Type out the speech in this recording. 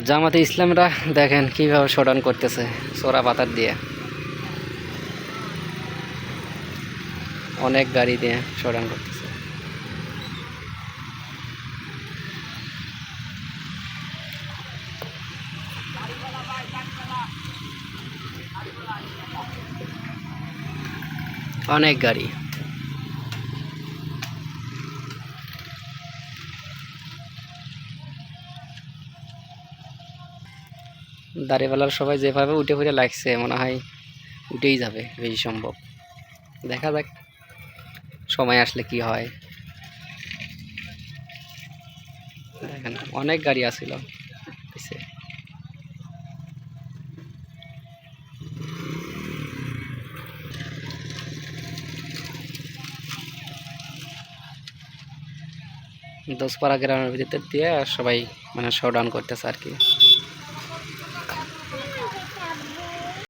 জামাতে ইসলামরা দেখেন কীভাবে শোডাউন করতেছে সোরা পাতার দিয়ে। অনেক গাড়ি দিয়ে শোডাউন করতেছে। অনেক গাড়ি। দাড়িওয়ালার সবাই যেভাবে উঠে ফুটে লাগছে, মনে হয় উঠেই যাবে, বেশি সম্ভব। দেখা যাক, সময় আসলে কি হয়। দেখেন অনেক গাড়ি আসছিল পিছে। দশপাড়া গ্রামের ভিতর দিয়ে সবাই মানে শোডাউন করতেছে আর কি।